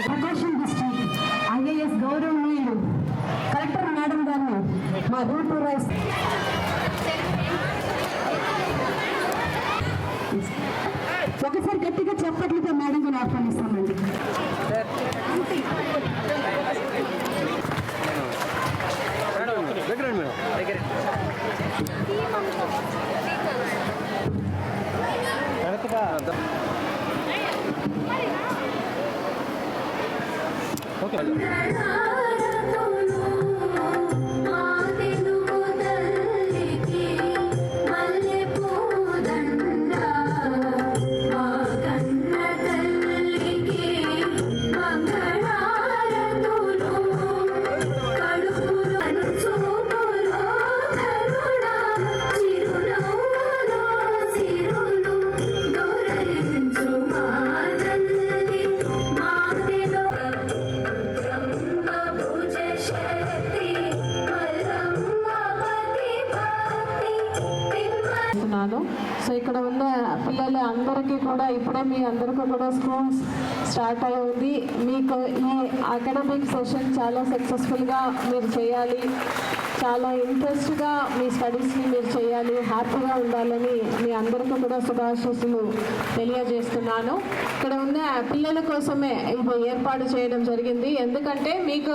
ప్రకాశం district IAS గౌరవనీయులు collector madam గారిని మా రూట్ రైస్ ఒకసారి గట్టిగా చప్పట్లతో మేడం గారిని ఆహ్వానిస్తాం Yeah. చేస్తున్నాను. సో ఇక్కడ ఉన్న పిల్లలు అందరికీ కూడా ఇప్పుడే మీ అందరికీ కూడా స్కూల్ స్టార్ట్ అయ్యింది. మీకు ఈ అకాడమిక్ సెషన్ చాలా సక్సెస్ఫుల్గా మీరు చేయాలి. చాలా ఇంట్రెస్ట్గా మీ స్టడీస్ని మీరు చేయాలి హ్యాపీగా ఉండాలని మీ అందరికీ కూడా శుభాశీస్సులు తెలియజేస్తున్నాను. ఇక్కడ ఉన్న పిల్లల కోసమే ఇది ఏర్పాటు చేయడం జరిగింది. ఎందుకంటే మీకు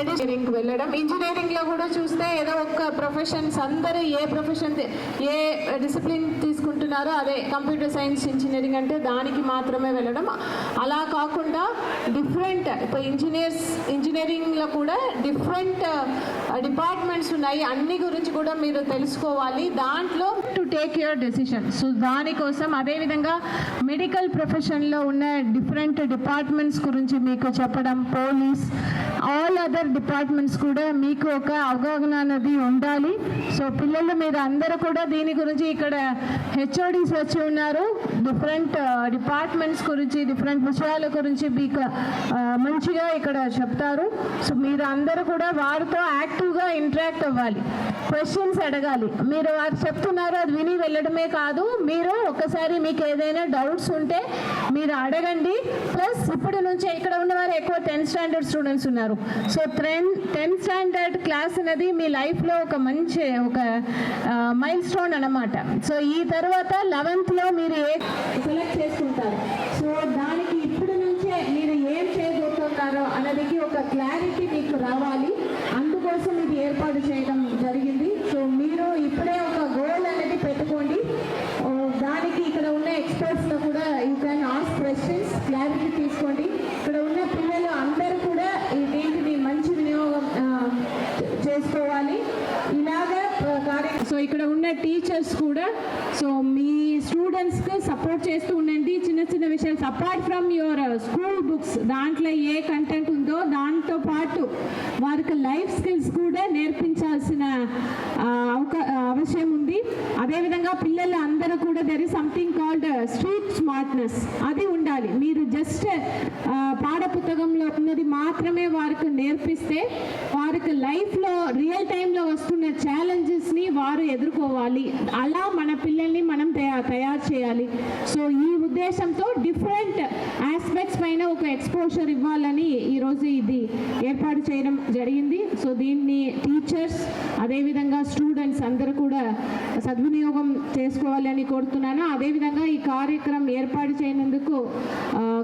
ఇంజనీరింగ్ వెళ్ళడం ఇంజనీరింగ్లో కూడా చూస్తే ఏదో ఒక ప్రొఫెషన్స్ అందరూ ఏ ప్రొఫెషన్ ఏ డిసిప్లిన్ తీసుకుంటున్నారో అదే కంప్యూటర్ సైన్స్ ఇంజనీరింగ్ అంటే దానికి మాత్రమే వెళ్ళడం. అలా కాకుండా డిఫరెంట్ ఇప్పుడు ఇంజనీర్స్ ఇంజనీరింగ్లో కూడా డిఫరెంట్ డాక్యుమెంట్స్ ఉన్నాయి అన్ని గురించి కూడా మీరు తెలుసుకోవాలి. దాంట్లో to take your decision so దానికోసం అదేవిధంగా మెడికల్ ప్రొఫెషన్లో ఉన్న డిఫరెంట్ డిపార్ట్మెంట్స్ గురించి మీకు చెప్పడం పోలీస్ ఆల్ అదర్ డిపార్ట్మెంట్స్ కూడా మీకు ఒక అవగాహన అనేది ఉండాలి. సో పిల్లలు మీరు అందరూ కూడా దీని గురించి ఇక్కడ హెచ్ఓడీస్ వచ్చి ఉన్నారు. డిఫరెంట్ డిపార్ట్మెంట్స్ uh, గురించి డిఫరెంట్ విషయాల గురించి మీకు uh, మంచిగా ఇక్కడ చెప్తారు. సో మీరు అందరూ కూడా వారితో యాక్టివ్గా ఇంటరాక్ట్ అవ్వాలి. క్వశ్చన్స్ అడగాలి. మీరు వారు చెప్తున్నారు అది విని వెళ్ళడమే కాదు. మీరు ఒకసారి మీకు ఏదైనా డౌట్స్ ఉంటే మీరు అడగండి. ప్లస్ ఇప్పటి నుంచి ఇక్కడ ఉన్న వారు ఎక్కువ టెన్త్ స్టాండర్డ్ స్టూడెంట్స్ ఉన్నారు. So ten tenth standard class అనేది మీ లైఫ్లో ఒక మంచి ఒక మైల్ స్టోన్ అనమాట సో ఈ తర్వాత లెవెన్త్లో మీరు ఏ సెలెక్ట్ చేసుకుంటారు? సో దానికి ఇప్పుడు నుంచే మీరు ఏం చేయబోతున్నారో అనేది ఒక క్లారిటీ మీకు రావాలి అందుకోసం ఇది ఏర్పాటు చేయడం జరిగింది సో మీరు ఇప్పుడే ఒక గోల్ అనేది పెట్టుకోండి ఓ, దానికి ఇక్కడ ఉన్న ఎక్స్పర్ట్స్లో కూడా you can ask questions clarity తీసుకోండి ఇక్కడ ఉన్న పిల్లలు అందరూ కూడా ఈ దీంటిని మంచి వినియోగం ఆ, చేసుకోవాలి ఇలాగా ఆ, కార్య సో ఇక్కడ ఉన్న టీచర్స్ కూడా సో మీ స్టూడెంట్స్కి సపోర్ట్ చేస్తూ ఉండండి. చిన్న చిన్న విషయాలు. Apart from your school books దాంట్లో ఏ కంటెంట్ ఉందో దాంతో పాటు వారికి లైఫ్ స్కిల్స్ కూడా నేర్పించాల్సిన అవకా- అవసరం ఉంది. అదేవిధంగా పిల్లలు అందరూ కూడా there is something called street smartness అది ఉండాలి. మీరు జస్ట్ పాఠ పుస్తకంలో ఉన్నది మాత్రమే వారికి నేర్పిస్తే వారికి లైఫ్లో రియల్ టైంలో వస్తున్న ఛాలెంజెస్ని వారు ఎదుర్కోవాలి. అలా మన పిల్లల్ని మనం తయారు తయారు చేయాలి. సో ఈ ఉద్దేశంతో డిఫరెంట్ ఆస్పెక్ట్స్ పైన ఒక ఎక్స్పోజర్ ఇవ్వాలని ఈరోజు ఇది ఏర్పాటు చేయడం జరిగింది. సో దీన్ని టీచర్స్ అదేవిధంగా స్టూడెంట్స్ అందరూ కూడా సద్వినియోగం చేసుకోవాలని కోరుతున్నాను. అదేవిధంగా ఈ కార్యక్రమం ఏర్పాటు చేయనందుకు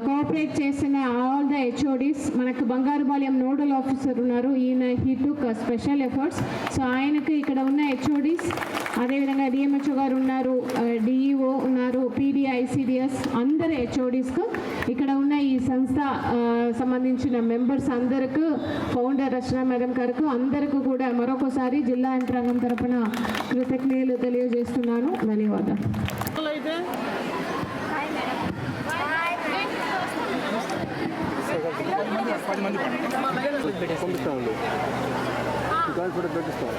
కోఆపరేట్ చేసిన ఆల్ ద హెచ్ఓడీస్ మనకు బంగారుపాలెం నోడల్ ఆఫీసర్ ఉన్నారు. ఈయన he took special efforts so ఆయనకు ఇక్కడ ఉన్న హెచ్ఓడీస్ అదేవిధంగా డిఎంహెచ్ఓ గారు ఉన్నారు డిఈఓ ఉన్నారు పీడీ ఐసిడిఎస్ అందరు హెచ్ఓడీస్కు. ఇక్కడ ఉన్న ఈ సంస్థ సంబంధించిన మెంబర్స్ అందరికి ఫౌండర్ రచన మేడం గారికి అందరికీ కూడా మరొకసారి జిల్లా యంత్రాంగం తరపున కృతజ్ఞతలు తెలియజేస్తున్నాను. ధన్యవాదాలు. ఉండు గాలి ఫోటో పెట్టిస్తాను.